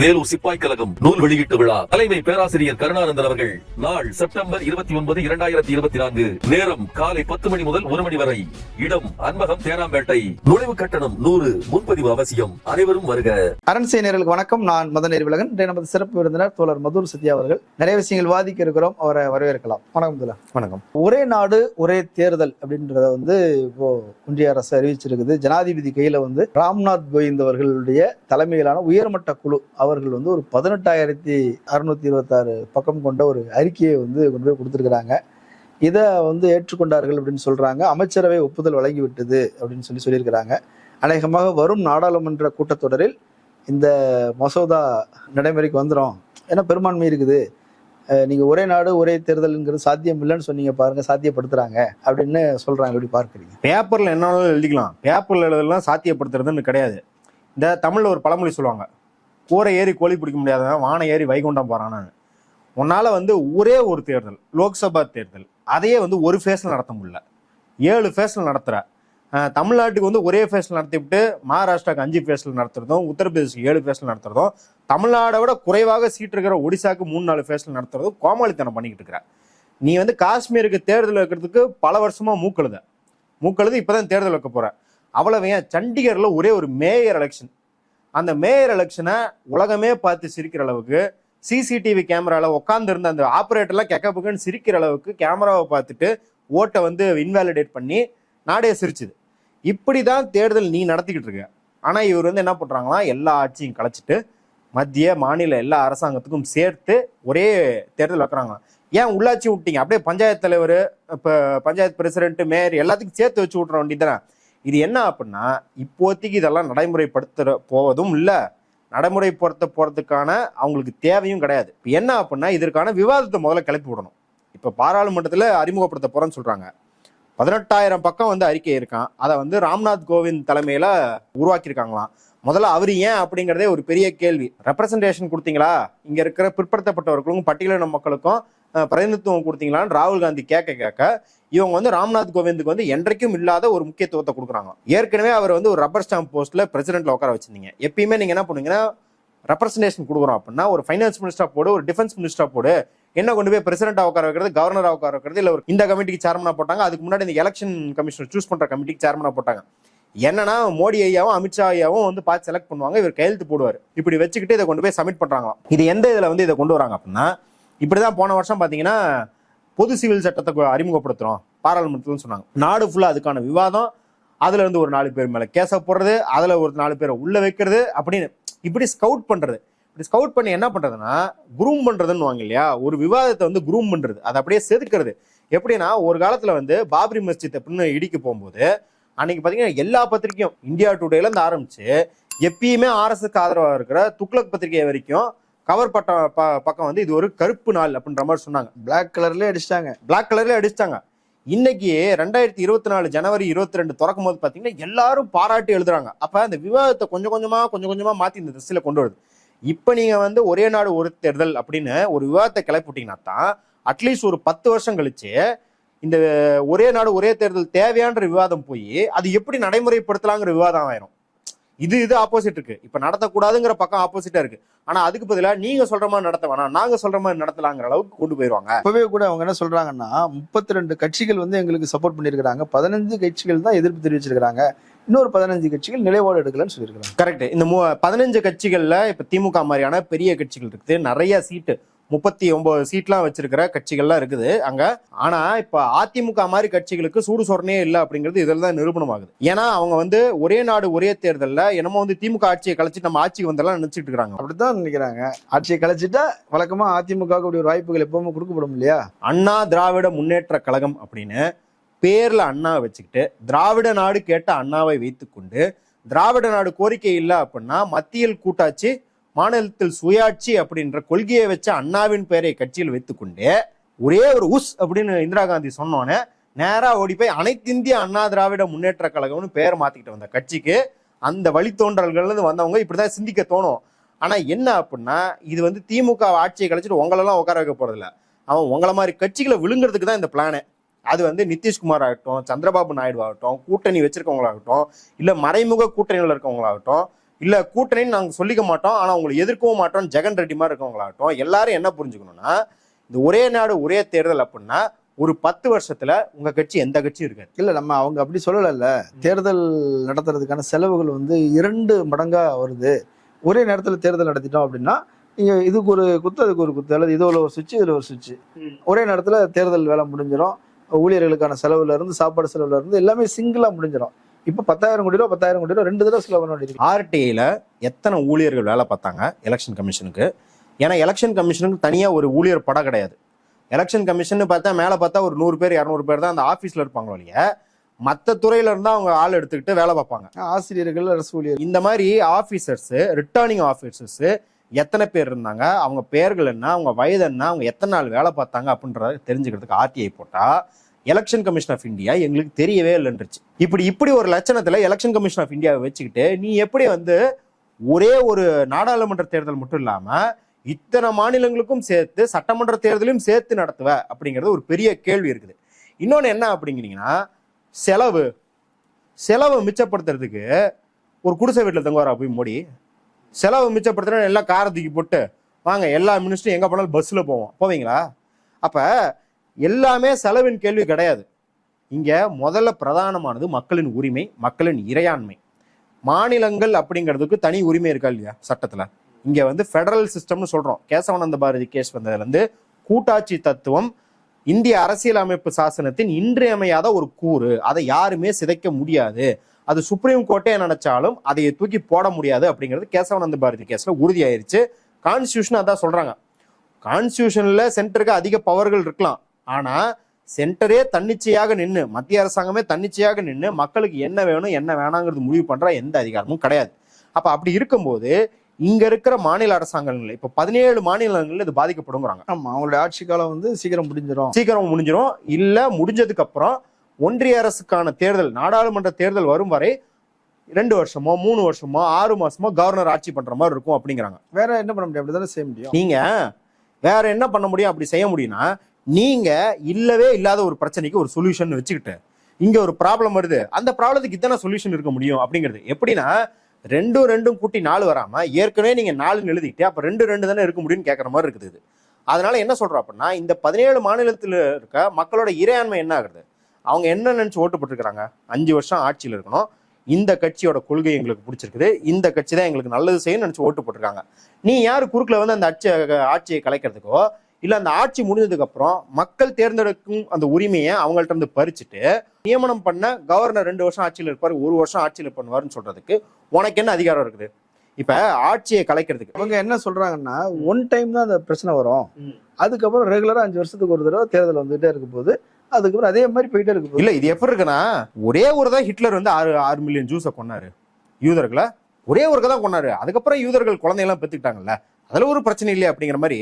வேலூர் சிப்பாய் கழகம் நூல் வெளியீட்டு விழா. தலைமை பேராசிரியர் கருணானந்தன் அவர்கள் நாள் செப்டம்பர் இருபத்தி ஒன்பது இரண்டாயிரத்தி இருபத்தி நான்கு நேரம் காலை பத்து மணி முதல் ஒரு மணி வரை. இடம் அன்பகம் தேனாம்பேட்டை. நுழைவு கட்டணம் நூறு முன்பதிவு அவசியம். அனைவரும் வருக. அரண்சை நேர்களுக்கு வணக்கம். நான் மதன் நெறிவிலகன் நமது சிறப்பு விருந்தினர் தோழர் மதுர் சத்யா அவர்கள். நிறைய விஷயங்கள் வாதிக்க இருக்கிறோம். அவரை வரவேற்கலாம். வணக்கம் தோழர். வணக்கம். ஒரே நாடு ஒரே தேர்தல் அப்படின்றத வந்து இப்போ ஒன்றிய அரசு அறிவிச்சிருக்குது. ஜனாதிபதி கையில வந்து ராம்நாத் கோவிந்த் அவர்களுடைய தலைமையிலான உயர்மட்ட குழு அவர்கள் வந்து ஒரு பதினெட்டாயிரத்தி அறுநூத்தி இருபத்தாறு பக்கம் கொண்ட ஒரு அறிக்கையை வந்து கொண்டு போய் கொடுத்துருக்குறாங்க. இதை வந்து ஏற்றுக்கொண்டார்கள் அப்படின்னு சொல்றாங்க. அமைச்சரவை ஒப்புதல் வழங்கிவிட்டது அப்படின்னு சொல்லி சொல்லியிருக்கிறாங்க. அநேகமாக வரும் நாடாளுமன்ற கூட்டத்தொடரில் இந்த மசோதா நடைமுறைக்கு வந்துடும் ஏன்னா பெரும்பான்மை இருக்குது. நீங்கள் ஒரே நாடு ஒரே தேர்தலுங்கிறது சாத்தியம் இல்லைன்னு சொன்னீங்க பாருங்க சாத்தியப்படுத்துறாங்க அப்படின்னு சொல்றாங்க. எப்படி பார்க்குறீங்க? பேப்பரில் என்ன வேணாலும் எழுதிக்கலாம். பேப்பரில் எழுதலாம் சாத்தியப்படுத்துறதுன்னு கிடையாது. இந்த தமிழில் ஒரு பழமொழி சொல்லுவாங்க. கூரை ஏறி கோழி பிடிக்க முடியாதவன் வானை ஏறி வைகுண்டம் போறான்னு உன்னால வந்து ஒரே ஒரு தேர்தல் லோக்சபா தேர்தல் அதையே வந்து ஒரு ஃபேஸ்ல நடத்த முடியல. ஏழு ஃபேஸ்ல நடத்துற. தமிழ்நாட்டுக்கு வந்து ஒரே ஃபேஸ்ல நடத்திவிட்டு மகாராஷ்டிராவுக்கு அஞ்சு ஃபேஸ்ல நடத்துறதும் உத்தரப்பிரதேசுக்கு ஏழு ஃபேஸ்ல நடத்துறதும் தமிழ்நாடை விட குறைவாக சீட் இருக்கிற ஒடிசாக்கு மூணு நாலு ஃபேஸ்ல நடத்துறதும் கோமாளித்தனம் பண்ணிக்கிட்டு இருக்கிற. நீ வந்து காஷ்மீருக்கு தேர்தல் வைக்கிறதுக்கு பல வருஷமா மூக்கழுத. மூக்கழுது இப்பதான் தேர்தல் வைக்க போற. அவ்வளவு ஏன்? சண்டிகர்ல ஒரே ஒரு மேயர் எலெக்ஷன் அந்த மேயர் எலெக்ஷனை உலகமே பார்த்து சிரிக்கிற அளவுக்கு சிசிடிவி கேமராவில் உட்காந்துருந்த அந்த ஆப்ரேட்டர்லாம் கெக்கப்புக்குன்னு சிரிக்கிற அளவுக்கு கேமராவை பார்த்துட்டு ஓட்டை வந்து இன்வாலிடேட் பண்ணி நாடே சிரிச்சுது. இப்படிதான் தேர்தல் நீ நடத்திக்கிட்டு இருக்க. ஆனால் இவர் வந்து என்ன பண்ணுறாங்கன்னா எல்லா ஆட்சியும் கலைச்சிட்டு மத்திய மாநில எல்லா அரசாங்கத்துக்கும் சேர்த்து ஒரே தேர்தல் வைக்கிறாங்க. ஏன் உள்ளாட்சி விட்டீங்க? அப்படியே பஞ்சாயத்து தலைவர் இப்போ பஞ்சாயத்து பிரசிடென்ட் மேயர் எல்லாத்துக்கும் சேர்த்து வச்சு விட்ற வேண்டியதுதானே? இது என்ன அப்படின்னா இப்போதைக்கு இதெல்லாம் நடைமுறைப்படுத்த போவதும் இல்லை. நடைமுறைப்படுத்த போகிறதுக்கான அவங்களுக்கு தேவையும் கிடையாது. இப்போ என்ன அப்படின்னா இதற்கான விவாதத்தை முதல்ல கிளப்பி விடணும். இப்போ பாராளுமன்றத்தில் அறிமுகப்படுத்த போகிறேன்னு சொல்கிறாங்க பதினெட்டாயிரம் பக்கம் வந்து அறிக்கை இருக்கான். அதை வந்து ராம்நாத் கோவிந்த் தலைமையில் உருவாக்கியிருக்காங்களாம். முதல்ல அவர் ஏன் அப்படிங்கிறதே ஒரு பெரிய கேள்வி. ரெப்ரசன்டேஷன் கொடுத்தீங்களா? இங்கே இருக்கிற பிற்படுத்தப்பட்டவர்களுக்கும் பட்டியலின மக்களுக்கும் பிரதிநிதித்துவம் கொடுத்தீங்களான்னு ராகுல் காந்தி கேட்க கேட்க இவங்க வந்து ராம்நாத் கோவிந்துக்கு வந்து என்றைக்கும் இல்லாத ஒரு முக்கியத்துவத்தை கொடுக்குறாங்க. ஏற்கனவே அவர் வந்து ஒரு ரப்பர் ஸ்டாம்ப் போஸ்ட்ல பிரசிடென்ட்ல உட்கார வச்சிருந்தீங்க. எப்பயுமே நீங்க என்ன பண்ணுவீங்கன்னா ரெப்ரசன்டேஷன் கொடுக்குறோம் அப்படின்னா ஒரு ஃபைனான்ஸ் மினிஸ்டரா போடு ஒரு டிஃபென்ஸ் மினிஸ்டரா போடு. என்ன கொண்டு போய் பிரசிடென்டா உட்கார வைக்கிறது கவர்னரா உட்கார வைக்கிறது இல்ல ஒரு இந்த கமிட்டிக்கு சேர்மனா போட்டாங்க அதுக்கு முன்னாடி இந்த எலெக்ஷன் கமிஷன் சூஸ் பண்ற கமிட்டிக்கு சேர்மனா போட்டாங்க. என்னன்னா மோடி ஐயாவும் அமித்ஷா ஐயாவும் வந்து பார்த்து செலக்ட் பண்ணுவாங்க இவர் கையெழுத்து போடுவார். இப்படி வச்சுக்கிட்டு இதை கொண்டு போய் சப்மிட் பண்றாங்க இது எந்த இதுல வந்து இதை கொண்டு வராங்க அப்படின்னா இப்படிதான் போன வருஷம் பாத்தீங்கன்னா பொது சிவில் சட்டத்தை அறிமுகப்படுத்துகிறோம் அறிமுகப்படுத்துறோம். பாராளுமன்றத்தில் சொன்னாங்க. நாடு ஃபுல்லா அதுக்கான விவாதம். அதுல இருந்து ஒரு நாலு பேர் மேல கேச போடுறது அதுல ஒரு நாலு பேரை உள்ள வைக்கிறது அப்படின்னு இப்படி ஸ்கவுட் பண்றது. இப்படி ஸ்கவுட் பண்ணி என்ன பண்றதுன்னா குரூம் பண்றதுன்னு வாங்க இல்லையா? ஒரு விவாதத்தை வந்து குரூம் பண்றது. அதை அப்படியே செதுக்கிறது. எப்படின்னா ஒரு காலத்துல வந்து பாபரி மஸ்ஜித் அப்படின்னு இடிக்க போகும்போது அன்னைக்கு பாத்தீங்கன்னா எல்லா பத்திரிக்கையும் இந்தியா டுடேல இருந்து ஆரம்பிச்சு எப்பயுமே ஆர்எஸ்எஸ்க்கு ஆதரவா இருக்கிற துக்ளக் பத்திரிகை வரைக்கும் கவர் பட்ட ப- பக்கம் வந்து இது ஒரு கருப்பு நாள் அப்படின்ற மாதிரி சொன்னாங்க. பிளாக் கலர்லயே அடிச்சிட்டாங்க. பிளாக் கலர்ல அடிச்சிட்டாங்க. இன்னைக்கு ரெண்டாயிரத்தி இருபத்தி நாலு ஜனவரி இருபத்தி ரெண்டு திறக்கும் போது பாத்தீங்கன்னா எல்லாரும் பாராட்டி எழுதுறாங்க. அப்ப அந்த விவாதத்தை கொஞ்சம் கொஞ்சமா கொஞ்சம் கொஞ்சமா மாத்தி இந்த திசையில கொண்டு வருது. இப்ப நீங்க வந்து ஒரே நாடு ஒரு தேர்தல் அப்படின்னு ஒரு விவாதத்தை கிளப்பி விட்டீங்கன்னா தான் அட்லீஸ்ட் ஒரு பத்து வருஷம் கழிச்சு இந்த ஒரே நாடு ஒரே தேர்தல் தேவையான்ற விவாதம் போய் அது எப்படி நடைமுறைப்படுத்தலாங்கிற விவாதம் ஆயிரும். இது இது ஆப்போசிட் இருக்கு. இப்ப நடத்தக்கூடாதுங்கிற பக்கம் ஆப்போசிட்டா இருக்கு. ஆனா அதுக்கு பதிலா நீங்க சொல்ற மாதிரி நடத்த வேணாம். நாங்க சொல்ற மாதிரி நடத்தலாங்கிற அளவுக்கு கொண்டு போயிருவாங்க. அப்பவே கூட அவங்க என்ன சொல்றாங்கன்னா முப்பத்தி ரெண்டு கட்சிகள் வந்து எங்களுக்கு சப்போர்ட் பண்ணியிருக்கிறாங்க. பதினஞ்சு கட்சிகள் தான் எதிர்ப்பு தெரிவிச்சிருக்கிறாங்க. இன்னொரு பதினஞ்சு கட்சிகள் நிலைப்பாடு எடுக்கலன்னு சொல்லியிருக்கிறாங்க. கரெக்ட் இந்த பதினஞ்சு கட்சிகள்ல இப்ப திமுக மாதிரியான பெரிய கட்சிகள் இருக்குது. நிறைய சீட்டு முப்பத்தி ஒன்பது சீட்லாம் வச்சிருக்கிற கட்சிகள்லாம் இருக்குது. அங்க ஆனா இப்ப அதிமுக மாதிரி கட்சிகளுக்கு சூடு சொரணே இல்லை அப்படிங்கிறது இதில் தான் நிரூபணம் ஆகுது ஏன்னா அவங்க வந்து ஒரே நாடு ஒரே தேர்தல்ல என்னமோ வந்து திமுக ஆட்சியை கழிச்சு நம்ம ஆட்சிக்கு வந்தெல்லாம் நினைச்சிட்டு இருக்காங்க அப்படித்தான் நினைக்கிறாங்க. ஆட்சியை கலைச்சிட்டா வழக்கமா அப்படி ஒரு வாய்ப்புகள் எப்பவுமே கொடுக்கப்படும் இல்லையா? அண்ணா திராவிட முன்னேற்ற கழகம் அப்படின்னு பேர்ல அண்ணா வச்சுக்கிட்டு திராவிட நாடு கேட்ட அண்ணாவை வைத்துக்கொண்டு திராவிட நாடு கோரிக்கை இல்லை அப்படின்னா மத்தியில் கூட்டாட்சி மாநிலத்தில் சுயாட்சி அப்படின்ற கொள்கையை வச்ச அண்ணாவின் பெயரை கட்சியில் வைத்துக்கொண்டு ஒரே ஒரு உஸ் அப்படின்னு இந்திரா காந்தி சொன்னோன்னே நேராக ஓடி போய் அனைத்திந்திய அண்ணா திராவிட முன்னேற்ற கழகம்னு பேர் மாத்திக்கிட்டு வந்த கட்சிக்கு அந்த வழித்தோன்றல்கள் இருந்து வந்தவங்க இப்படிதான் சிந்திக்க தோணும். ஆனா என்ன அப்படின்னா இது வந்து திமுக ஆட்சியை கழிச்சிட்டு உங்களெல்லாம் உட்கார வைக்க போறதில்ல. அவன் உங்களை மாதிரி கட்சிகளை விழுங்குறதுக்கு தான் இந்த பிளானு அது வந்து நிதிஷ்குமார் ஆகட்டும் சந்திரபாபு நாயுடு ஆகட்டும் கூட்டணி வச்சிருக்கவங்களாகட்டும் இல்ல மறைமுக கூட்டணியில் இருக்கவங்களாகட்டும் இல்ல கூட்டணின்னு நாங்க சொல்லிக்க மாட்டோம். ஆனா உங்களை எதிர்க்கவும் மாட்டோம் ஜெகன் ரெட்டி மாதிரி இருக்கவங்களாகட்டும் எல்லாரும் என்ன புரிஞ்சுக்கணும்னா இந்த ஒரே நாடு ஒரே தேர்தல் அப்படின்னா ஒரு பத்து வருஷத்துல உங்க கட்சி எந்த கட்சியும் இருக்காது. இல்ல நம்ம அவங்க அப்படி சொல்லலைல்ல. தேர்தல் நடத்துறதுக்கான செலவுகள் வந்து இரண்டு மடங்கா வருது. ஒரே நேரத்துல தேர்தல் நடத்திட்டோம் அப்படின்னா நீங்க இதுக்கு ஒரு குத்து அதுக்கு ஒரு குத்து அல்லது இதுல ஒரு சுவிட்ச் இதுல ஒரு சுவிட்ச். ஒரே நேரத்துல தேர்தல் வேலை முடிஞ்சிடும் ஊழியர்களுக்கான செலவுல இருந்து சாப்பாடு செலவுல இருந்து எல்லாமே சிங்கிளா முடிஞ்சிடும் இப்ப பத்தாயிரம் கோடி ரூபா பத்தாயிரம் கோடி ரூபா ரெண்டு தடவை செலவு பண்ண வேண்டியது ஆர்டிஐல எத்தனை ஊழியர்கள் வேலை பார்த்தாங்க எலெக்ஷன் கமிஷனுக்கு ஏன்னா எலெக்ஷன் கமிஷனுக்கு தனியா ஒரு ஊழியர் படம் கிடையாது. எலெக்ஷன் கமிஷன் பார்த்தா மேல பார்த்தா ஒரு நூறு பேர் இரநூறு பேர் தான் அந்த ஆபீஸ்ல இருப்பாங்க ஒழிய மற்ற துறையில இருந்தா அவங்க ஆள் எடுத்துக்கிட்டு வேலை பார்ப்பாங்க. ஆசிரியர்கள் அரசு ஊழியர். இந்த மாதிரி ஆபீசர்ஸ் ரிட்டர்னிங் ஆபீசர்ஸ் எத்தனை பேர் இருந்தாங்க? அவங்க பெயர்கள் என்ன? அவங்க வயது என்ன? அவங்க எத்தனை நாள் வேலை பார்த்தாங்க? அப்படின்றத தெரிஞ்சுக்கிறதுக்கு ஆர்டிஐ போட்டா எலெக்ஷன் கமிஷன் ஆஃப் இந்தியா எங்களுக்கு தெரியவே இல்லைன்றுச்சு. இப்படி இப்படி ஒரு லட்சணத்துல எலெக்ஷன் கமிஷன் ஆஃப் இந்தியாவை வச்சுக்கிட்டு நீ எப்படி வந்து ஒரே ஒரு நாடாளுமன்ற தேர்தல் மட்டும் இல்லாம இத்தனை மாநிலங்களுக்கும் சேர்த்து சட்டமன்ற தேர்தலையும் சேர்த்து நடத்துவ அப்படிங்கிறது ஒரு பெரிய கேள்வி இருக்குது. இன்னொன்று என்ன அப்படிங்கிறீங்கன்னா செலவு. செலவை மிச்சப்படுத்துறதுக்கு ஒரு குடிசை வீட்டில் தங்குவாரா போய் மோடி? செலவு மிச்சப்படுத்துறேன் எல்லாம் காரை தூக்கி போட்டு வாங்க எல்லா மினிஸ்டரும் எங்கே போனாலும் பஸ்ஸில் போவோம். போவீங்களா? அப்போ எல்லாமே செலவின் கேள்வி கிடையாது. இங்கே முதல்ல பிரதானமானது மக்களின் உரிமை மக்களின் இறையாண்மை. மாநிலங்கள் அப்படிங்கிறதுக்கு தனி உரிமை இருக்கா இல்லையா சட்டத்தில்? இங்கே வந்து ஃபெடரல் சிஸ்டம்னு சொல்கிறோம் கேசவானந்த பாரதி கேஸ் வந்ததுலேருந்து கூட்டாட்சி தத்துவம் இந்திய அரசியலமைப்பு சாசனத்தின் இன்றியமையாத ஒரு கூறு. அதை யாருமே சிதைக்க முடியாது. அது சுப்ரீம் கோர்ட்டே நினைச்சாலும் அதை தூக்கி போட முடியாது அப்படிங்கிறது கேசவானந்த பாரதி கேஸில் உறுதியாயிருச்சு. கான்ஸ்டியூஷன் அதான் சொல்கிறாங்க கான்ஸ்டியூஷனில் சென்டருக்கு அதிக பவர்கள் இருக்கலாம். ஆனா சென்டரே தன்னிச்சையாக நின்று மத்திய அரசாங்கமே தன்னிச்சையாக நின்று மக்களுக்கு என்ன வேணும் என்ன வேணாங்கிறது முடிவு பண்ற எந்த அதிகாரமும் கிடையாது. அப்ப அப்படி இருக்கும்போது இங்க இருக்கிற மாநில அரசாங்கங்கள் இப்ப பதினேழு மாநிலங்கள்ல இது பாதிக்கப்படுங்கிறாங்க. ஆமா அவங்களுடைய ஆட்சி காலம் வந்து சீக்கிரம் முடிஞ்சிடும் சீக்கிரம் முடிஞ்சிடும் இல்ல முடிஞ்சதுக்கு அப்புறம் ஒன்றிய அரசுக்கான தேர்தல் நாடாளுமன்ற தேர்தல் வரும் வரை ரெண்டு வருஷமோ மூணு வருஷமோ ஆறு மாசமோ கவர்னர் ஆட்சி பண்ற மாதிரி இருக்கும் அப்படிங்கிறாங்க. வேற என்ன பண்ண முடியும்? அப்படிதானே செய்ய முடியும். நீங்க வேற என்ன பண்ண முடியும்? அப்படி செய்ய முடியும்னா நீங்க இல்லவே இல்லாத ஒரு பிரச்சனைக்கு ஒரு சொல்யூஷன் வச்சுக்கிட்டு இங்க ஒரு ப்ராப்ளம் வருது. அந்த ப்ராப்ளத்துக்கு இத்தனை சொல்யூஷன் இருக்க முடியும் அப்படிங்கிறது. எப்படின்னா ரெண்டும் ரெண்டும் கூட்டி நாலு வராம ஏற்கனவே நீங்க நாலுன்னு எழுதிட்டு அப்ப ரெண்டு ரெண்டு தானே இருக்க முடியும்னு கேட்கற மாதிரி இருக்குது இது. அதனால என்ன சொல்றோம் அப்படின்னா இந்த பதினேழு மாநிலத்தில் இருக்க மக்களோட இறையாண்மை என்ன ஆகுது? அவங்க என்ன நினைச்சு ஓட்டு போட்டிருக்கிறாங்க? அஞ்சு வருஷம் ஆட்சியில் இருக்கணும். இந்த கட்சியோட கொள்கை எங்களுக்கு பிடிச்சிருக்குது. இந்த கட்சி தான் எங்களுக்கு நல்லது செய்யணும்னு நினைச்சு ஓட்டு போட்டிருக்காங்க. நீ யார் குறுக்குல வந்து அந்த ஆட்சி ஆட்சியை கலைக்கிறதுக்கோ இல்ல அந்த ஆட்சி முடிஞ்சதுக்கு அப்புறம் மக்கள் தேர்ந்தெடுக்கும் அந்த உரிமையை அவங்கள்ட்ட இருந்து பறிச்சுட்டு நியமனம் பண்ண கவர்னர் ரெண்டு வருஷம் ஆட்சியில் இருப்பாரு ஒரு வருஷம் ஆட்சியில் பண்ணுவாருன்னு சொல்றதுக்கு உனக்கு என்ன அதிகாரம் இருக்குது? இப்ப ஆட்சியை கலைக்கிறதுக்கு. அவங்க என்ன சொல்றாங்கன்னா ஒன் டைம் தான் அந்த பிரச்சனை வரும். அதுக்கப்புறம் ரெகுலரா அஞ்சு வருஷத்துக்கு ஒரு தடவை தேர்தல் வந்துட்டே இருக்க போது அதுக்கப்புறம் அதே மாதிரி போயிட்டே இருக்கு போகுது இல்ல இது எப்படி இருக்குன்னா ஒரே ஒரு தான் ஹிட்லர் வந்து ஆறு ஆறு மில்லியன் ஜூஸை கொன்னாரு. யூதர்களை. ஒரே ஒருக்க தான் கொன்னாரு. அதுக்கப்புறம் யூதர்கள் குழந்தையெல்லாம் பெத்துக்கிட்டாங்கல்ல. அதுல ஒரு பிரச்சனை இல்லையா அப்படிங்கிற மாதிரி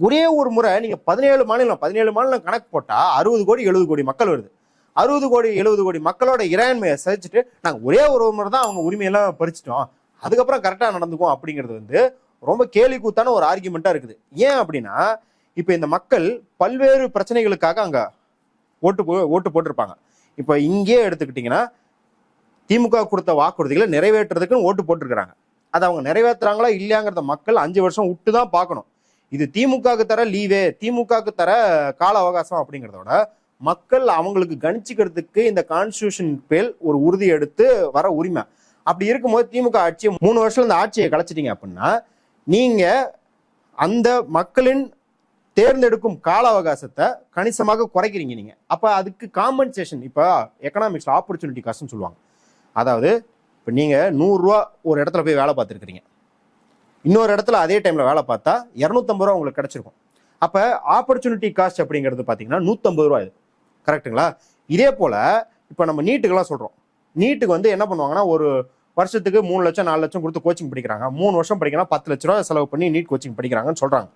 ஒரே ஒரு முறை நீங்க பதினேழு மாநிலம் பதினேழு மாநிலம் கணக்கு போட்டா அறுபது கோடி எழுபது கோடி மக்கள் வருது. அறுபது கோடி எழுபது கோடி மக்களோட இறையாண்மையை சதிச்சுட்டு நாங்க ஒரே ஒரு முறை தான் அவங்க உரிமையெல்லாம் பறிச்சிட்டோம். அதுக்கப்புறம் கரெக்டா நடந்துக்கும் அப்படிங்கிறது வந்து ரொம்ப கேலி கூத்தான ஒரு ஆர்குமெண்டா இருக்குது. ஏன் அப்படின்னா இப்ப இந்த மக்கள் பல்வேறு பிரச்சனைகளுக்காக அங்க ஓட்டு போ- ஓட்டு போட்டிருப்பாங்க. இப்ப இங்கே எடுத்துக்கிட்டீங்கன்னா திமுக கொடுத்த வாக்குறுதிகளை நிறைவேற்றுறதுக்குன்னு ஓட்டு போட்டிருக்கிறாங்க. அதை அவங்க நிறைவேற்றுறாங்களா இல்லையாங்கிறத மக்கள் அஞ்சு வருஷம் விட்டு தான் பார்க்கணும். இது திமுகவுக்கு தர லீவே திமுகவுக்கு தர கால அவகாசம் அப்படிங்கிறதோட மக்கள் அவங்களுக்கு கணிச்சுக்கிறதுக்கு இந்த கான்ஸ்டியூஷன் பேல் ஒரு உறுதி எடுத்து வர உரிமை. அப்படி இருக்கும்போது திமுக ஆட்சியை மூணு வருஷம் இந்த ஆட்சியை கலைச்சிட்டீங்க அப்படின்னா நீங்க அந்த மக்களின் தேர்ந்தெடுக்கும் கால அவகாசத்தை கணிசமாக குறைக்கிறீங்க நீங்க. அப்ப அதுக்கு காம்பன்சேஷன் இப்ப எக்கனாமிக்ஸ் ஆப்பர்ச்சுனிட்டி காஸ்ட்னு சொல்லுவாங்க. அதாவது இப்ப நீங்க நூறுரூவா ஒரு இடத்துல போய் வேலை பார்த்துருக்கீங்க இன்னொரு இடத்துல அதே டைமில் வேலை பார்த்தா இரநூத்தம்பது ரூபா உங்களுக்கு கிடச்சிருக்கும். அப்போ ஆப்பர்ச்சுனிட்டி காஸ்ட் அப்படிங்கிறது பார்த்தீங்கன்னா நூற்றம்பது ரூபா இது. கரெக்ட்டுங்களா இதே போல் இப்போ நம்ம நீட்டுக்கெல்லாம் சொல்கிறோம் நீட்டுக்கு வந்து என்ன பண்ணுவாங்கன்னா ஒரு வருஷத்துக்கு மூணு லட்சம் நாலு லட்சம் கொடுத்து கோச்சிங் படிக்கிறாங்க. மூணு வருஷம் படிக்கிறா பத்து லட்ச ரூபா செலவு பண்ணி நீட் கோச்சிங் படிக்கிறாங்கன்னு சொல்கிறாங்க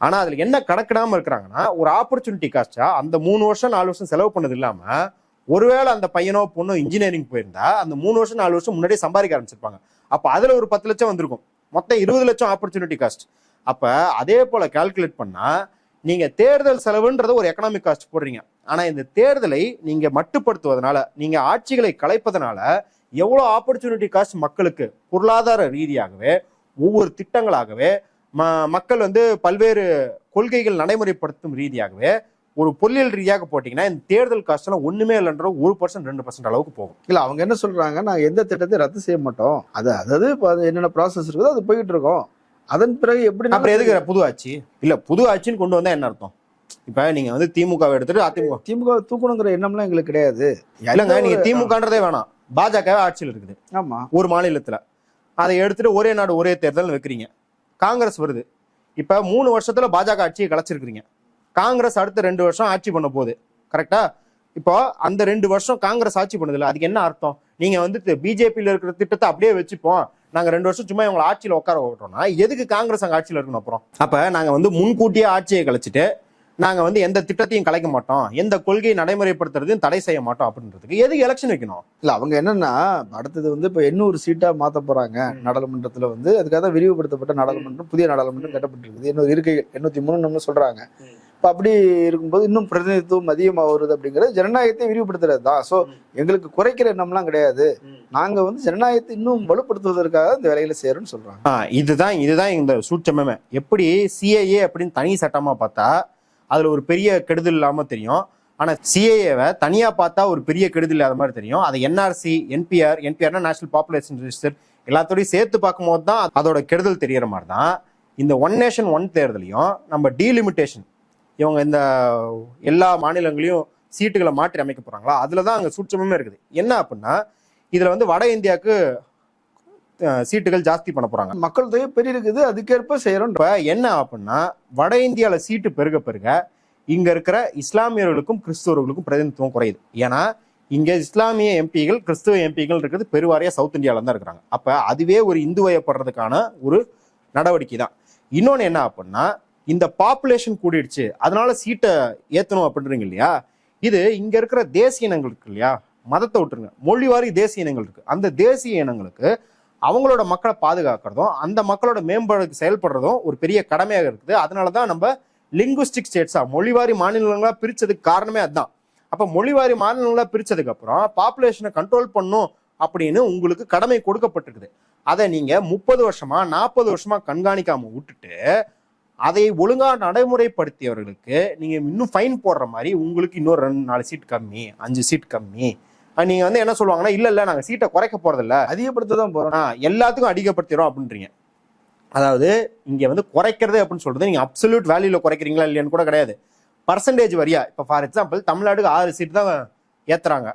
ஆனால் அதில் என்ன கணக்கிடாமல் இருக்கிறாங்கன்னா ஒரு ஆப்பர்ச்சுனிட்டி காஸ்ட்டாக அந்த மூணு வருஷம் நாலு வருஷம் செலவு பண்ணது இல்லாமல் ஒருவேளை அந்த பையனோ பொண்ணோ இன்ஜினியரிங் போயிருந்தா அந்த மூணு வருஷம் நாலு வருஷம் முன்னாடியே சம்பாதிக்க ஆரம்பிச்சிருப்பாங்க. அப்போ அதில் ஒரு பத்து லட்சம் வந்திருக்கும். மொத்தம் இருபது லட்சம் ஆப்பர்ச்சுனிட்டி காஸ்ட் அப்போ அதே போல் கால்குலேட் பண்ணால் நீங்கள் தேர்தல் செலவுன்றது ஒரு எக்கனாமிக் காஸ்ட் போடுறீங்க. ஆனால் இந்த தேர்தலை நீங்கள் மட்டுப்படுத்துவதனால நீங்கள் ஆட்சிகளை கலைப்பதனால எவ்வளோ ஆப்பர்ச்சுனிட்டி காஸ்ட் மக்களுக்கு? பொருளாதார ரீதியாகவே ஒவ்வொரு திட்டங்களாகவே ம மக்கள் வந்து பல்வேறு கொள்கைகள் நடைமுறைப்படுத்தும் ரீதியாகவே ஒரு பொருளியல் ரீதியாக போட்டிங்கன்னா இந்த தேர்தல் காஸ்ட்லாம் ஒண்ணுமே இல்லைன்ற ஒரு பர்சன்ட் ரெண்டு பர்சன்ட் அளவுக்கு போகும். இல்ல அவங்க என்ன சொல்றாங்க நாங்க எந்த திட்டத்தையும் ரத்து செய்ய மாட்டோம். அது அதாவது இப்ப அது என்னென்ன ப்ராசஸ் இருக்குதோ அது போயிட்டு இருக்கோம். அதன் பிறகு எப்படி அப்புறம் எதுக்கு புது ஆட்சி? இல்ல புது ஆட்சின்னு கொண்டு வந்தா என்ன அர்த்தம்? இப்ப நீங்க வந்து திமுகவை எடுத்துட்டு அதிமுக திமுக தூக்கணுங்கிற எண்ணம்லாம் எங்களுக்கு கிடையாது. இல்லங்க நீங்க திமுகன்றதே வேணாம். பாஜகவே ஆட்சியில் இருக்குது. ஆமா. ஒரு மாநிலத்துல. அதை எடுத்துட்டு ஒரே நாடு ஒரே தேர்தல் வைக்கிறீங்க. காங்கிரஸ் வருது. இப்ப மூணு வருஷத்துல பாஜக ஆட்சியை கலைச்சிருக்கிறீங்க. காங்கிரஸ் அடுத்த ரெண்டு வருஷம் ஆட்சி பண்ண போகுது. கரெக்டா இப்போ அந்த ரெண்டு வருஷம் காங்கிரஸ் ஆட்சி பண்ணதில்ல. அதுக்கு என்ன அர்த்தம்? நீங்க வந்துட்டு பிஜேபியில் இருக்கிற திட்டத்தை அப்படியே வச்சுப்போம். நாங்க ரெண்டு வருஷம் சும்மா இவங்களை ஆட்சியில் உட்கார விட்டோம்னா எதுக்கு காங்கிரஸ் அங்கே ஆட்சியில் இருக்கணும் அப்புறம்? அப்ப நாங்க வந்து முன்கூட்டியே ஆட்சியை கழிச்சிட்டு நாங்க வந்து எந்த திட்டத்தையும் கலைக்க மாட்டோம். எந்த கொள்கையை நடைமுறைப்படுத்துறதையும் தடை செய்ய மாட்டோம் அப்படின்றதுக்கு எதுக்கு எலெக்ஷன் வைக்கணும்? இல்ல அவங்க என்னன்னா அடுத்தது வந்து இப்ப எண்ணூறு சீட்டா மாத்த போறாங்க. நாடாளுமன்றத்துல வந்து அதுக்காக தான் விரிவுபடுத்தப்பட்ட நாடாளுமன்றம் புதிய நாடாளுமன்றம் கட்டப்பட்டிருக்குது. எண்ணூறு இருக்கைகள் எண்ணூத்தி மூணு சொல்றாங்க. இப்ப அப்படி இருக்கும்போது இன்னும் பிரதிநிதித்துவம் அதிகமா வருது அப்படிங்கிறது ஜனநாயகத்தை விரிவுபடுத்துறது தான். சோ எங்களுக்கு குறைக்கிற எண்ணம்லாம் கிடையாது. நாங்க வந்து ஜனநாயகத்தை இன்னும் வலுப்படுத்துவதற்காக இந்த வேலையில சேரும்னு சொல்றாங்க. இதுதான் இதுதான் இந்த சூட்சமே எப்படி சிஏஏ அப்படின்னு தனி சட்டமா பார்த்தா அதில் ஒரு பெரிய கெடுதல் இல்லாமல் தெரியும். ஆனால் சிஏஏவை தனியாக பார்த்தா ஒரு பெரிய கெடுதல் இல்லாத மாதிரி தெரியும். அதை என்ஆர்சி என்பிஆர் என்பிஆர்னா நேஷனல் பாப்புலேஷன் ரிஜிஸ்டர் எல்லாத்தோடையும் சேர்த்து பார்க்கும்போது தான் அதோட கெடுதல் தெரியற மாதிரி தான். இந்த ஒன் நேஷன் ஒன் தேர்தலையும் நம்ம டீலிமிட்டேஷன் இவங்க இந்த எல்லா மாநிலங்களையும் சீட்டுகளை மாற்றி அமைக்க போகிறாங்களா அதில் தான் அங்கே சூட்சமே இருக்குது. என்ன அப்படின்னா இதில் வந்து வட இந்தியாவுக்கு சீட்டுகள் ஜாஸ்தி பண்ண போறாங்க. மக்கள் தொகை பெரிய இருக்குது அதுக்கேற்ப செய்யறோம். இப்ப என்ன அப்படின்னா வட இந்தியால சீட்டு பெருக பெருக இங்க இருக்கிற இஸ்லாமியர்களுக்கும் கிறிஸ்தவர்களுக்கும் பிரதிநிதித்துவம் குறையுது. ஏன்னா இங்க இஸ்லாமிய எம்பிகள் கிறிஸ்துவ எம்பிகள் இருக்கிறது பெருவாரியா சவுத் இந்தியால தான் இருக்கிறாங்க. அப்ப அதுவே ஒரு இந்துவயப்படுறதுக்கான ஒரு நடவடிக்கை தான். இன்னொன்னு என்ன அப்படின்னா இந்த பாப்புலேஷன் கூடிடுச்சு அதனால சீட்டை ஏத்தணும் அப்படின்றீங்க இல்லையா? இது இங்க இருக்கிற தேசிய இனங்கள் இருக்கு இல்லையா? மதத்தை விட்டுருங்க. மொழிவாரி தேசிய இனங்கள் இருக்கு அந்த தேசிய இனங்களுக்கு அவங்களோட மக்களை பாதுகாக்கிறதும் அந்த மக்களோட மேம்பாடுக்கு செயல்படுறதும் ஒரு பெரிய கடமையாக இருக்குது. அதனால தான் நம்ம லிங்குஸ்டிக் ஸ்டேட்ஸாக மொழிவாரி மாநிலங்களாக பிரித்ததுக்கு காரணமே அதுதான் அப்போ மொழிவாரி மாநிலங்களாக பிரித்ததுக்கப்புறம் பாப்புலேஷனை கண்ட்ரோல் பண்ணும் அப்படின்னு உங்களுக்கு கடமை கொடுக்கப்பட்டிருக்குது. அதை நீங்கள் முப்பது வருஷமா நாற்பது வருஷமா கண்காணிக்காமல் விட்டுட்டு அதை ஒழுங்காக நடைமுறைப்படுத்தியவர்களுக்கு நீங்கள் இன்னும் ஃபைன் போடுற மாதிரி உங்களுக்கு இன்னொரு ரெண்டு நாலு சீட் கம்மி அஞ்சு சீட் கம்மி நீங்க வந்து என்ன சொல்லுவாங்கன்னா இல்ல இல்ல நாங்க சீட்டை குறைக்க போறதில்ல. அதிகப்படுத்த தான் போறோம் எல்லாத்துக்கும் அதிகப்படுத்திடும் அப்படின்றீங்க. அதாவது இங்க வந்து குறைக்கிறது அப்படின்னு சொல்றது நீங்க அப்சல்யூட் வேல்யூல குறைக்கிறீங்களா இல்லையான்னு கூட கிடையாது. பர்சன்டேஜ் வரியா? இப்ப ஃபார் எக்ஸாம்பிள் தமிழ்நாடுக்கு ஆறு சீட் தான் ஏத்துறாங்க.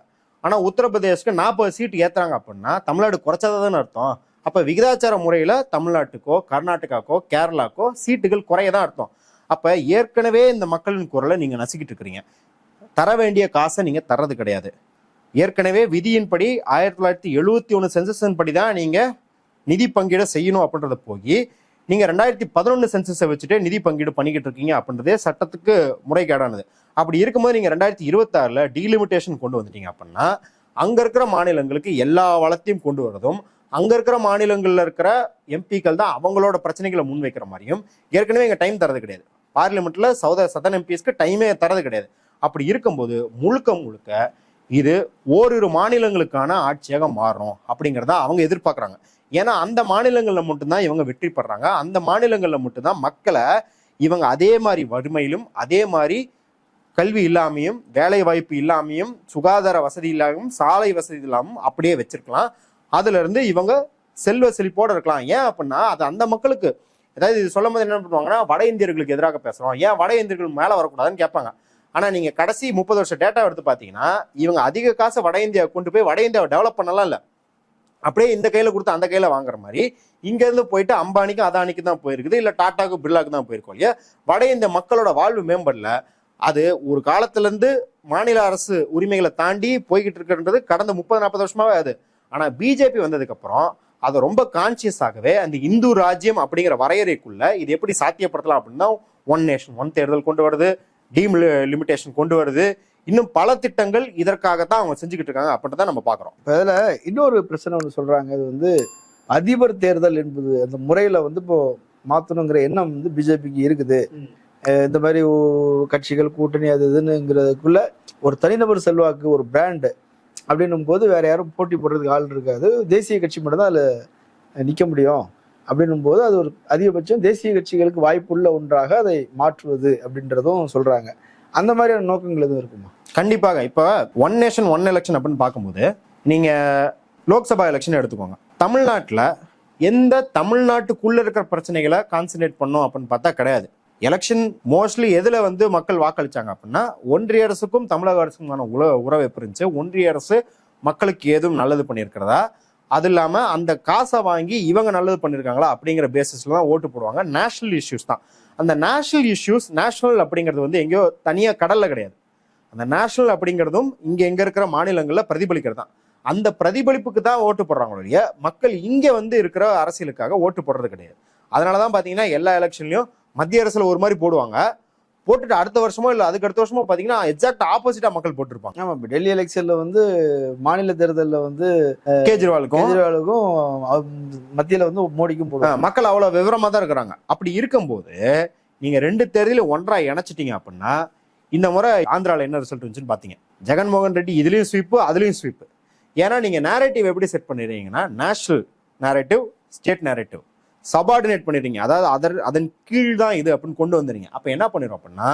ஆனா உத்தரப்பிரதேஷ்க்கு நாற்பது சீட் ஏத்துறாங்க அப்படின்னா தமிழ்நாடு குறைச்சதான்னு அர்த்தம். அப்ப விகிதாச்சார முறையில தமிழ்நாட்டுக்கோ கர்நாடகாக்கோ கேரளாக்கோ சீட்டுகள் குறைய தான் அர்த்தம். அப்ப ஏற்கனவே இந்த மக்களின் குரலை நீங்க நசுக்கிட்டு இருக்கிறீங்க. தர வேண்டிய காசை நீங்க தர்றது கிடையாது. ஏற்கனவே விதியின்படி ஆயிரத்தி தொள்ளாயிரத்தி எழுபத்தி ஒன்று சென்சஸின் படி தான் நீங்கள் நிதி பங்கீடு செய்யணும் அப்படின்றத போய் நீங்கள் ரெண்டாயிரத்தி பதினொன்று சென்சஸை வச்சுட்டு நிதி பங்கீடு பண்ணிக்கிட்டு இருக்கீங்க அப்படின்றதே சட்டத்துக்கு முறைகேடானது. அப்படி இருக்கும்போது நீங்கள் ரெண்டாயிரத்தி இருபத்தாறில் டீலிமிட்டேஷன் கொண்டு வந்துட்டீங்க அப்படின்னா அங்கே இருக்கிற மாநிலங்களுக்கு எல்லா வளத்தையும் கொண்டு வரதும் அங்கே இருக்கிற மாநிலங்களில் இருக்கிற எம்பிக்கள் தான் அவங்களோட பிரச்சனைகளை முன்வைக்கிற மாதிரியும் ஏற்கனவே இங்கே டைம் தரது கிடையாது. பார்லிமெண்ட்டில் சவுத சதன் எம்பிஸ்க்கு டைமே தரது கிடையாது. அப்படி இருக்கும்போது முழுக்க முழுக்க இது ஓரிரு மாநிலங்களுக்கான ஆட்சியாக மாறணும் அப்படிங்கிறத அவங்க எதிர்பார்க்குறாங்க. ஏன்னா அந்த மாநிலங்களில் மட்டும்தான் இவங்க வெற்றி பெறாங்க. அந்த மாநிலங்களில் மட்டும்தான் மக்களை இவங்க அதே மாதிரி வறுமையிலும் அதே மாதிரி கல்வி இல்லாமையும் வேலை வாய்ப்பு இல்லாமையும் சுகாதார வசதி இல்லாமையும் சாலை வசதி இல்லாமல் அப்படியே வச்சிருக்கலாம். அதுலேருந்து இவங்க செல்வ செழிப்போடு இருக்கலாம். ஏன் அப்படின்னா அது அந்த மக்களுக்கு அதாவது இது சொல்லும் போது என்ன பண்ணுவாங்கன்னா வட இந்தியர்களுக்கு எதிராக பேசுகிறோம் ஏன் வட இந்தியர்கள் மேலே வரக்கூடாதுன்னு கேட்பாங்க. ஆனா நீங்க கடைசி முப்பது வருஷம் டேட்டா எடுத்து பாத்தீங்கன்னா இவங்க அதிக காசை வட இந்தியா கொண்டு போய் வட இந்தியாவை டெவலப் பண்ணலாம் இல்ல. அப்படியே இந்த கையில கொடுத்து அந்த கையில வாங்குற மாதிரி இங்க இருந்து போயிட்டு அம்பானிக்கும் அதானிக்கு தான் போயிருக்குது இல்ல டாட்டாக்கு பிர்லாக்கு தான் போயிருக்கோம் இல்லையா? வட இந்திய மக்களோட வாழ்வு மேம்படல. அது ஒரு காலத்துல இருந்து மாநில அரசு உரிமைகளை தாண்டி போய்கிட்டு இருக்குன்றது கடந்த முப்பது நாற்பது வருஷமாவே அது. ஆனா பிஜேபி வந்ததுக்கு அப்புறம் அதை ரொம்ப கான்சியஸாகவே அந்த இந்து ராஜ்யம் அப்படிங்கிற வரையறைக்குள்ள இது எப்படி சாத்தியப்படுத்தலாம் அப்படின்னா ஒன் நேஷன் ஒன் தேர்தல் கொண்டு வருது. டீம் லிமிடேஷன் கொண்டு வருது. இன்னும் பல திட்டங்கள் இதற்காகத்தான் அவங்க செஞ்சுக்கிட்டு இருக்காங்க. அப்படின்றத நம்ம பாக்குறோம் இப்ப இதுல இன்னொரு பிரச்சனை ஒன்று சொல்றாங்க. இது வந்து அதிபர் தேர்தல் என்பது அந்த முறையில வந்து இப்போ மாத்தணுங்கிற எண்ணம் வந்து பிஜேபிக்கு இருக்குது. இந்த மாதிரி கட்சிகள் கூட்டணி அது இதுன்னுங்கிறதுக்குள்ள ஒரு தனிநபர் செல்வாக்கு ஒரு பிராண்டு அப்படின்னும் போது வேற யாரும் போட்டி போடுறதுக்கு ஆள் இருக்காது. தேசிய கட்சி மட்டும் தான் அதில் நிற்க முடியும். அப்படின்னும் போது அது ஒரு அதிகபட்சம் தேசிய கட்சிகளுக்கு வாய்ப்புள்ள ஒன்றாக அதை மாற்றுவது அப்படின்றதும் சொல்றாங்க. அந்த மாதிரியான நோக்கங்கள் எதுவும் இருக்குமா? கண்டிப்பாக. இப்போ ஒன் நேஷன் ஒன் எலெக்ஷன் அப்படின்னு பார்க்கும்போது நீங்க லோக்சபா எலெக்ஷன் எடுத்துக்கோங்க. தமிழ்நாட்டில் எந்த தமிழ்நாட்டுக்குள்ள இருக்கிற பிரச்சனைகளை கான்சென்ட்ரேட் பண்ணோம் அப்படின்னு பார்த்தா கிடையாது. எலெக்ஷன் மோஸ்ட்லி எதுல வந்து மக்கள் வாக்களிச்சாங்க அப்படின்னா ஒன்றிய அரசுக்கும் தமிழக அரசுக்குமான உல உறவு எப்படி இருந்துச்சு ஒன்றிய அரசு மக்களுக்கு ஏதும் நல்லது பண்ணியிருக்கிறதா? அது இல்லாமல் அந்த காசை வாங்கி இவங்க நல்லது பண்ணியிருக்காங்களா அப்படிங்கிற பேசிஸில் தான் ஓட்டு போடுவாங்க. நேஷனல் இஷ்யூஸ் தான். அந்த நேஷனல் இஷ்யூஸ் நேஷனல் அப்படிங்கிறது வந்து எங்கேயோ தனியாக கடலில் கிடையாது. அந்த நேஷனல் அப்படிங்கிறதும் இங்கே எங்கே இருக்கிற மாநிலங்களில் பிரதிபலிக்கிறது தான். அந்த பிரதிபலிப்புக்கு தான் ஓட்டு போடுறாங்க ஒழிய மக்கள் இங்கே வந்து இருக்கிற அரசியலுக்காக ஓட்டு போடுறது கிடையாது. அதனால தான் பார்த்தீங்கன்னா எல்லா எலெக்ஷன்லையும் மத்திய அரசில் ஒரு மாதிரி போடுவாங்க. போட்டுட்டு அடுத்த வருஷமோ இல்ல அதுக்கு அடுத்த வருஷமோ பாத்தீங்கன்னா எக்ஸாக்ட் ஆப்போசிட்டா மக்கள் போட்டிருப்பாங்க. ஆமா இப்போ டெல்லி எலெக்ஷன்ல வந்து மாநில தேர்தலில் வந்து கேஜ்ரிவாலுக்கும் கெஜ்ரிவாலுக்கும் மத்தியில வந்து மோடிக்கும் போடுவாங்க. மக்கள் அவ்வளவு விவரமா தான் இருக்கிறாங்க. அப்படி இருக்கும்போது நீங்க ரெண்டு தேர்தலையும் ஒன்றா இணைச்சிட்டீங்க அப்படின்னா இந்த முறை ஆந்திரால என்ன ரிசல்ட் இருந்துச்சுன்னு பாத்தீங்க. ஜெகன்மோகன் ரெட்டி இதுலயும் ஸ்வீப்பு அதுலயும் ஸ்வீப்பு ஏன்னா நீங்க நேரேட்டிவ் எப்படி set பண்ணிடுறீங்கன்னா national narrative state narrative subordinate பண்ணிடுறீங்க அதாவது அதர் அதன் கீழ் தான் இது அப்படின்னு கொண்டு வந்துடுறீங்க அப்போ என்ன பண்ணிடும் அப்படின்னா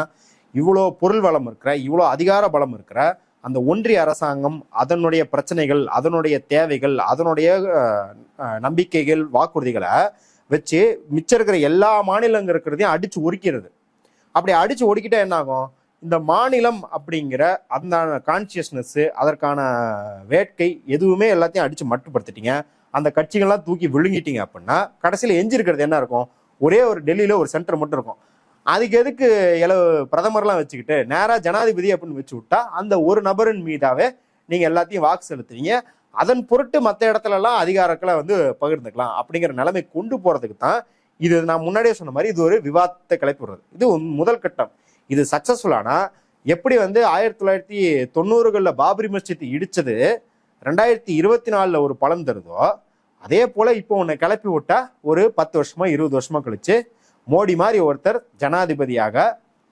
இவ்வளோ பொருள் வளம் இருக்கிற இவ்வளோ அதிகார பலம் இருக்கிற அந்த ஒன்றிய அரசாங்கம் அதனுடைய பிரச்சனைகள் அதனுடைய தேவைகள் அதனுடைய நம்பிக்கைகள் வாக்குறுதிகளை வச்சு மிச்சம் இருக்கிற எல்லா மாநிலங்க இருக்கிறதையும் அடிச்சு ஒடுக்கிறது அப்படி அடிச்சு ஒடுக்கிட்டா என்ன ஆகும் இந்த மாநிலம் அப்படிங்கிற அந்த கான்சியஸ்னஸ் அதற்கான வேட்கை எதுவுமே எல்லாத்தையும் அடிச்சு மட்டுப்படுத்திட்டீங்க. அந்த கட்சிகள்லாம் தூக்கி விழுங்கிட்டீங்க அப்படின்னா கடைசியில் எஞ்சிருக்கிறது என்ன இருக்கும்? ஒரே ஒரு டெல்லியில் ஒரு சென்டர் மட்டும் இருக்கும். அதுக்கு எதுக்கு எலவு பிரதமர்லாம் வச்சுக்கிட்டு நேராக ஜனாதிபதி அப்படின்னு வச்சு விட்டா அந்த ஒரு நபரின் மீதாவே நீங்கள் எல்லாத்தையும் வாக்கு செலுத்துவீங்க அதன் பொருட்டு மற்ற இடத்துலலாம் அதிகாரங்களை வந்து பகிர்ந்துக்கலாம் அப்படிங்கிற நிலைமை கொண்டு போகிறதுக்கு தான் இது நான் முன்னாடியே சொன்ன மாதிரி இது ஒரு விவாதத்தை கிளப்பி விடுறது. இது முதல் கட்டம். இது சக்ஸஸ்ஃபுல்லானா எப்படி வந்து ஆயிரத்தி தொள்ளாயிரத்தி தொண்ணூறுகளில் பாபரி மஸ்ஜித் இடித்தது ரெண்டாயிரத்தி இருபத்தி நாலில் ஒரு பலன் தருதோ அதே போல இப்போ உன்னை கிளப்பி விட்டா ஒரு பத்து வருஷமா இருபது வருஷமா கழிச்சு மோடி மாதிரி ஒருத்தர் ஜனாதிபதியாக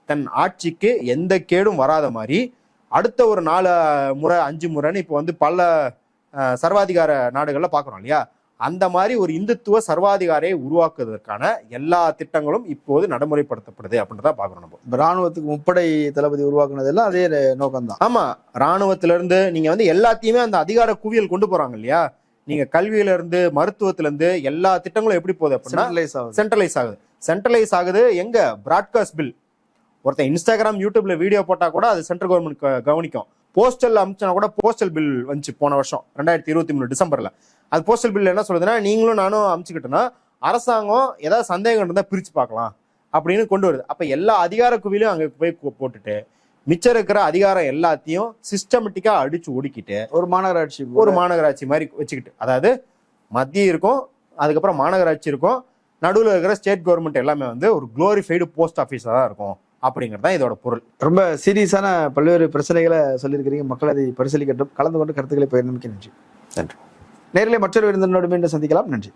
தன் ஆட்சிக்கு எந்த கேடும் வராத மாதிரி அடுத்த ஒரு நாலு முறை அஞ்சு முறைன்னு இப்போ வந்து பல சர்வாதிகார நாடுகள்ல பார்க்குறோம் இல்லையா? அந்த மாதிரி ஒரு இந்துத்துவ சர்வாதிகாரை உருவாக்குவதற்கான எல்லா திட்டங்களும் இப்போது நடைமுறைப்படுத்தப்படுது அப்படின்றத பார்க்குறோம் நம்ம. இப்ப ராணுவத்துக்கு முப்படை தளபதி உருவாக்குனதெல்லாம் அதே நோக்கம் தான் ஆமா ராணுவத்துல இருந்து நீங்க வந்து எல்லாத்தையுமே அந்த அதிகார குவியல் கொண்டு போறாங்க இல்லையா? நீங்க கல்வியில இருந்து மருத்துவத்துல இருந்து எல்லா திட்டங்களும் எப்படி போகுது அப்படின்னா சென்ட்ரலைஸ் ஆகுது. சென்ட்ரலைஸ் ஆகுது. சென்ட்ரலைஸ் ஆகுது எங்க? பிராட்காஸ்ட் பில் ஒருத்தன் இன்ஸ்டாகிராம் யூடியூப்ல வீடியோ போட்டா கூட அது சென்ட்ரல் கவர்மெண்ட் கவனிக்கும். போஸ்டல் அமிச்சனா கூட போஸ்டல் பில் வந்துச்சு போன வருஷம் ரெண்டாயிரத்தி இருபத்தி மூணு டிசம்பர்ல. அது போஸ்டல் பில் என்ன சொல்லுதுன்னா நீங்களும் நானும் அமிச்சுக்கிட்டோன்னா அரசாங்கம் ஏதாவது சந்தேகம் இருந்தா பிரிச்சு பார்க்கலாம் அப்படின்னு கொண்டு வருது. அப்ப எல்லா அதிகார குவிலையும் அங்க போய் போட்டுட்டு மிச்சம் இருக்கிற அதிகாரம் எல்லாத்தையும் சிஸ்டமேட்டிக்கா அடிச்சு ஒடுக்கிட்டு ஒரு மாநகராட்சி ஒரு மாநகராட்சி மாதிரி வச்சுக்கிட்டு. அதாவது மத்திய இருக்கும் அதுக்கப்புறம் மாநகராட்சி இருக்கும் நடுவில் இருக்கிற ஸ்டேட் கவர்மெண்ட் எல்லாமே வந்து ஒரு குளோரிஃபைடு போஸ்ட் ஆஃபீஸாக தான் இருக்கும் அப்படிங்கிறது தான் இதோட பொருள். ரொம்ப சீரியஸான பல்வேறு பிரச்சனைகளை சொல்லியிருக்கிறீங்க. மக்கள் அதை பரிசீலிக்கட்டும். கலந்து கொண்டு கருத்துக்களை பகிர்ந்தமைக்கு நன்றி. நன்றி. நேரிலே மற்றொரு விருந்தினோடு மீண்டும் சந்திக்கலாம். நன்றி.